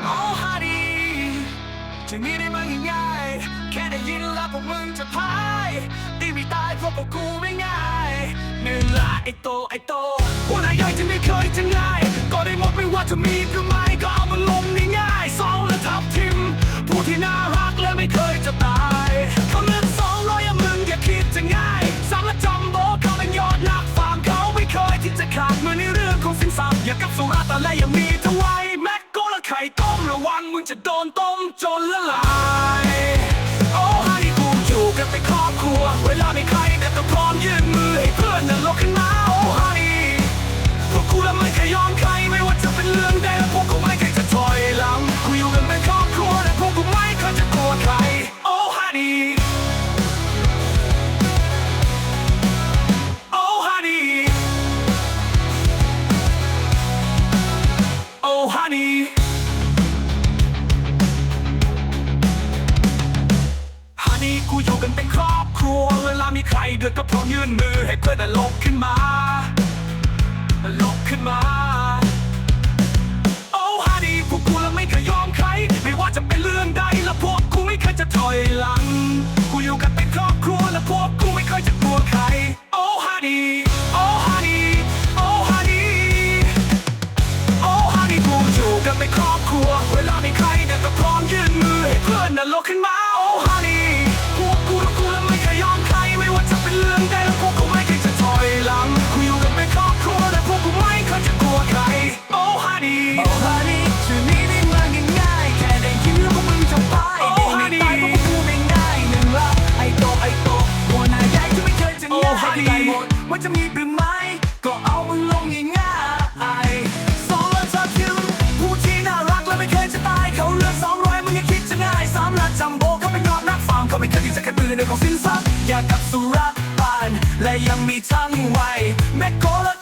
โอ้ฮาดีจะมีได้มันง่ายแค่ได้ยินแล้วพวกมึงจะพายตีไม่ตายเพราะพวกกูไม่ง่ายหนึ่งละไอโตไอโตหัวหน้าใหญ่จะไม่เคยจะง่ายก็ได้หมดไม่ว่าจะมีหรือไม่ก็เอามันลงง่ายๆสองและทับทิม ผู้ที่น่ารักและไม่เคยจะตายเขาเลือกสองร้อยอะมึงอย่าคิดจะง่ายสามและจำโบเขาเป็นยอดนักฟาร์มเขาไม่เคยที่จะขาดมือในเรื่องของสินทรัพย์อย่ากับสุราแต่และยังมีท มึงจะโดนต้มจนละลาย ว่าจะมีหรือไม่ ก็เอามึงลงง่ายๆสองละทับทิมผู้ที่น่ารักและไม่เคยจะตายเขาเลือกสองร้อยมึงยังคิดจะง่ายสามละจัมโบ้เขาเป็นยอดนักฟาร์มเขาไม่เคยที่จะขัดมือในของสินทรัพย์อยากกับสุราบาน และยังมีทั้งไวแม่โกและไข่ต้มระ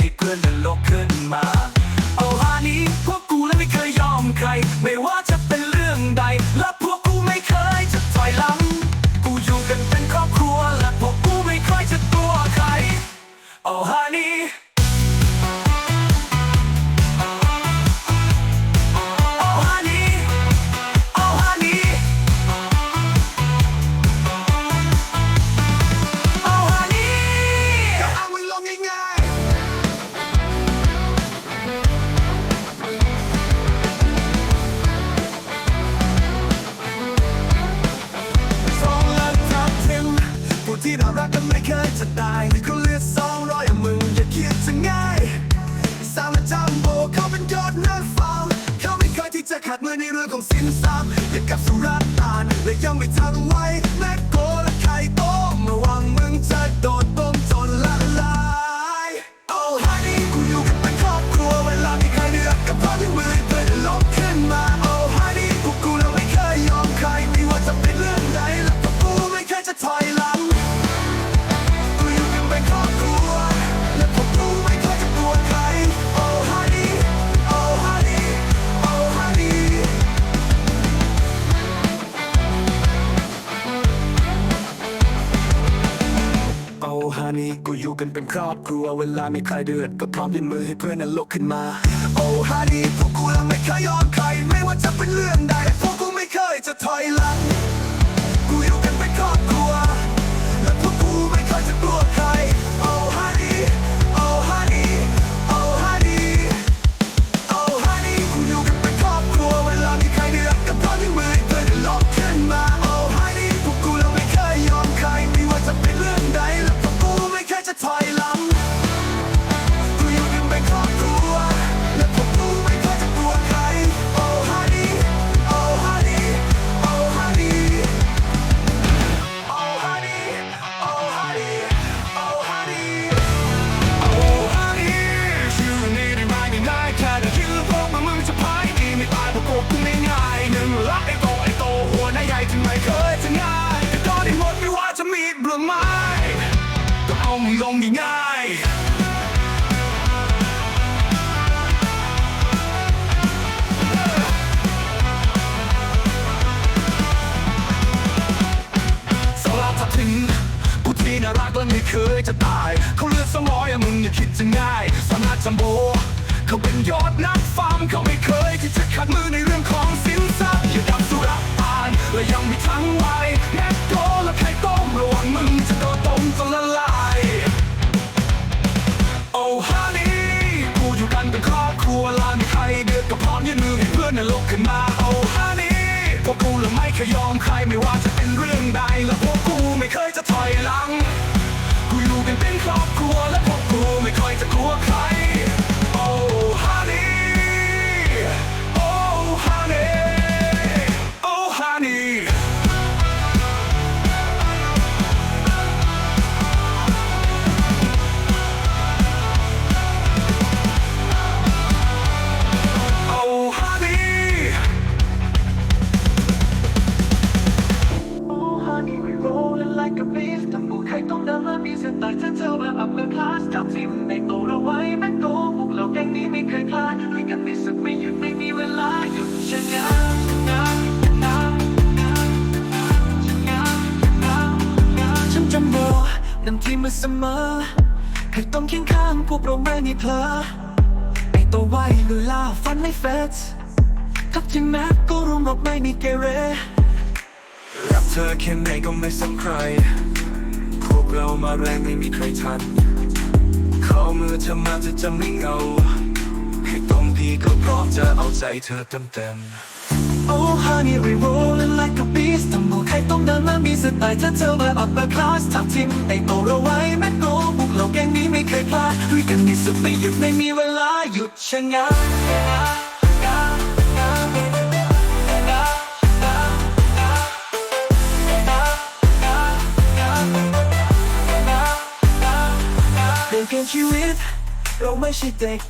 ให้เพื่อนนั้นลุกขึ้นมา เอาฮานี่พวกกูและไม่เคยยอมใคร ไม่ว่าจะเป็นเรื่องใด และพวกกูไม่เคยจะถอยหลัง กูอยู่กันเป็นครอบครัวและพวกกูไม่เคยจะตัวใคร เอาฮานี่ ยังไม่ทันไว้ นี่กูอยู่กันเป็นครอบครัว เวลามีใครเดือดก็พร้อมยื่นมือให้เพื่อนนั้นลุกขึ้นมา โอ้ฮาดีพวกกูเราไม่เคยยอมใคร ไม่ว่าจะเป็นเรื่องใดพวกกูไม่เคยจะถอยหลัง ลงง่ายสลาทับถึงผู้ที่น่ารักและไม่เคยจะตาย เขาเลือกสมอยอะมึงอย่าคิดจะง่ายสนาจัมโบเขาเป็นยอดนักฟาร์มเขาไม่เคยที่จะขัดมือในเรื่องของสินทรัพย์อย่าดับสุราปานและยังมีทั้งไวน์แม ต้มจนละลายโอ้ฮานี่กูอยู่กันเป็นครอบครัวลาไม่ใครเดือดก็พร้อมยื่นมือให้เพื่อนน่ะลุกขึ้นมาโอ้ฮานี่พวกกูละไม่เคยยอมใครไม่ว่าจะเป็นเรื่องใดและพวกกูไม่เคยจะถอยหลัง กูอยู่กันเป็นครอบครัวและพวกกูไม่ค่อยจะกลัวใคร มาเสมอใครต้องเคียงข้างพวกเราไม่มีเพลอไอตัวไว้เวลาฟันไม่เฟสทับทิมแม้ก็รวมรบไม่มีเกเรรักเธอแค่ไหนก็ไม่สำใคร พวกเรามาแรงไม่มีใครทัน เข้ามือเธอมาจะจะไม่เงาให้ตรงดีก็พร้อมจะเอาใจเธอเต็มเต็ม Oh honey we rolling like a สไตล์ถ้าเธอแบบ upper class ทับทิมไอโตเราไว้แม็กโกพวกเราแก๊งนี้ไม่เคยพลาดด้วยกันที่สุดไม่หยุดไม่มีเวลาหยุดชะงักเดินเปลี่ยนชีวิตเราไม่ใช่เด็ก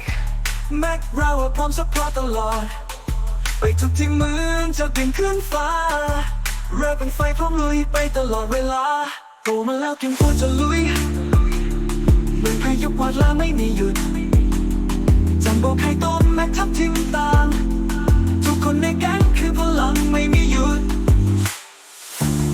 แม็กเราอะพร้อมซัพพอร์ตตลอด ไปทุกที่เหมือนจะบินขึ้นฟ้า เรือเป็นไฟพร้อมลุยไปตลอดเวลาโตมาแล้วเพียงพอจะลุยเหมือนพายุกวาดลาไม่มีหยุดจัมโบไข่ต้มแม็กทับทิมต่ามทุกคนในแก๊งคือพลังไม่มีหยุด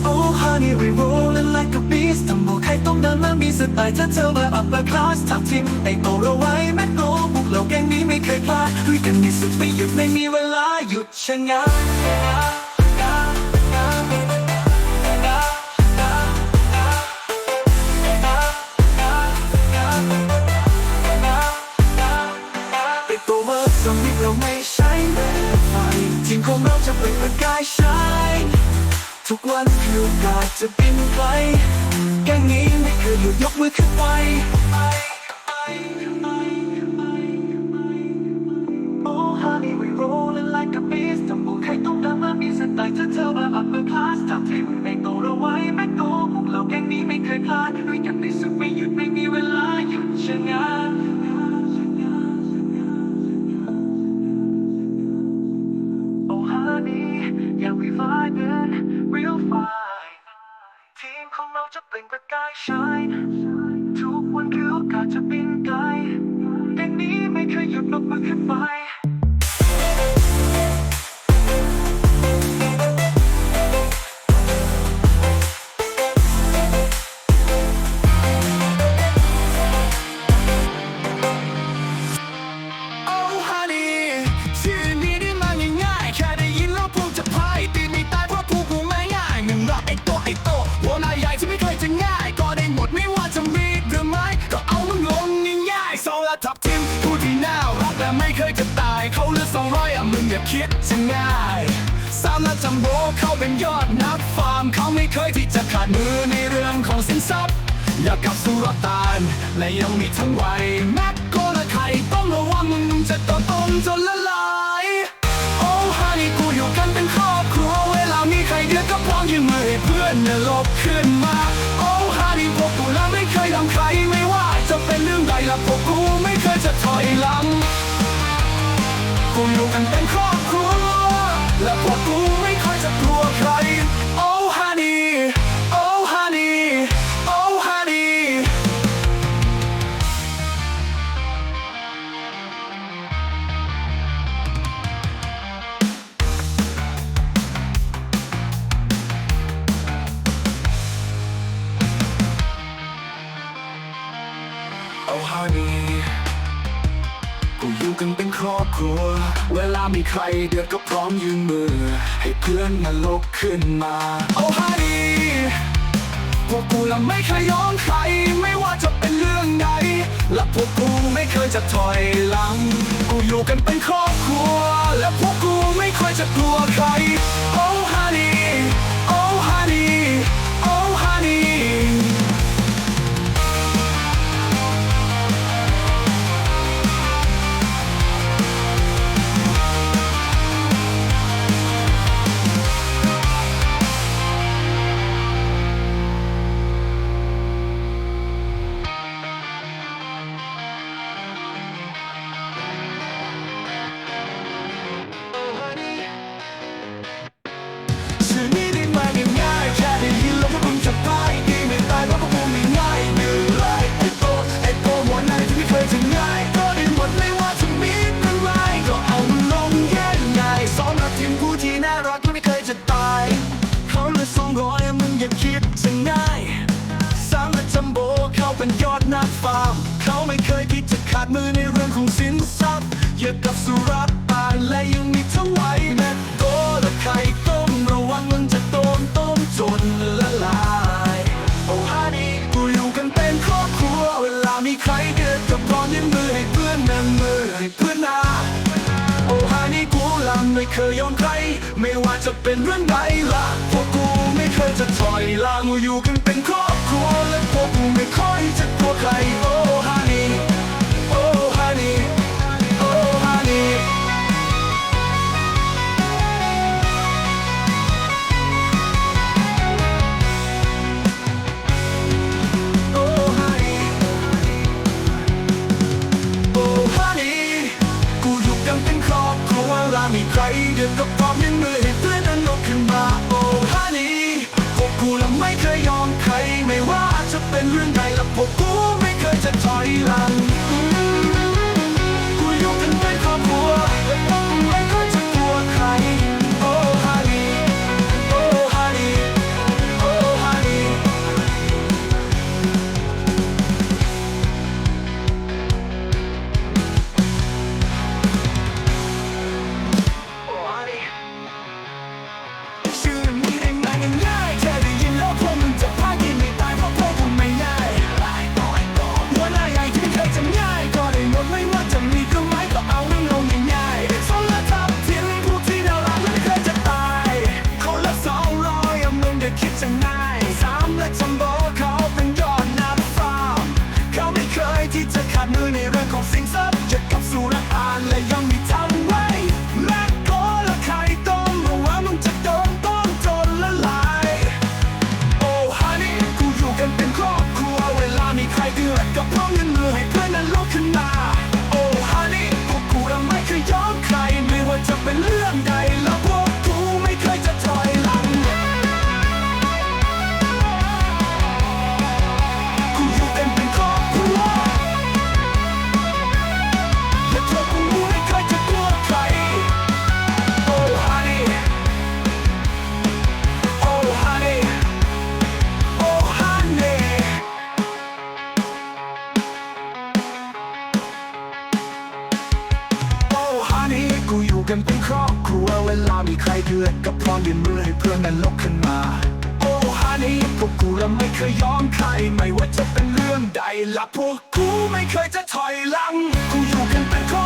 Oh honey we rolling like a beast ทำบุกใครต้องเดินมามีสไตล์ถ้าเธอแบบ upper class ทับทิมไอโตเราไว้แม็กโนพวกเราแก๊งนี้ไม่เคยพลาดด้วยกันที่สุดไม่หยุดไม่มีเวลาหยุดชะงัก ทุกวันคือโอกาสจะบินไกลแก๊งนี้ไม่เคยหยุดยกมือขึ้นไป Oh honey we rolling like a beast ทำบุกให้ต้องดังมามีสไตล์ถ้าเธอแบบ upper class ทับทิมไม่โตเราไว้ อยอะมึงอย่าคิดจะง่ายสามและจัมโบเขาเป็นยอดนักฟาร์มเขาไม่เคยที่จะขาดมือในเรื่องของสินทรัพย์ อยากกับสู่รอตาลและยังมีทั้งไวแม็กโกและไข่ต้มระวังมึงจะโตต้มจนละลายโอ้ฮันนี่กูอยู่กันเป็นครอบครัวเวลามีใครเดือดก็พร้อมยื่นมือให้เพื่อนเนี่ยลบขึ้นมา อยู่กันเป็นครอบครัว อยู่กันเป็นครอบครัว เวลามีใครเดือดก็พร้อมยืนมือ ให้เพื่อนนั้นลุกขึ้นมาโอ้ฮันนี่พวกกูละไม่เคยยอมใคร ไม่ว่าจะเป็นเรื่องใดและพวกกูไม่เคยจะถอยหลัง กูอยู่กันเป็นครอบครัว และพวกกูไม่เคยจะกลัวใครโอ้ ดมือในเรื่องของสินทรัพย์เหยียบกับสุราปานและยังมีทั้งไว้แม่โตและไข่ต้มระวังมันจะโดนต้มจนละลายโอ้ฮันนี่กูอยู่กันเป็นครอบครัว เวลามีใครเดือดก็พร้อมยื่นมือให้เพื่อนนั่นมือให้เพื่อนนาโอ้ฮันนี่กูลำไม่เคยยอมใคร ไม่ว่าจะเป็นเรื่องใดละพวกกูไม่เคยจะถอยหลังอยู่กันเป็นครอบครัวและพวกกูไม่ค่อยจะกลัวใครโอ้ฮัน พวกกูไม่เคยจะถอยหลัง และไม่เคยยอมใคร ไม่ว่าจะเป็นเรื่องใดหลับพวกกูไม่เคยจะถอยหลัง กูอยู่กันเป็นครอบ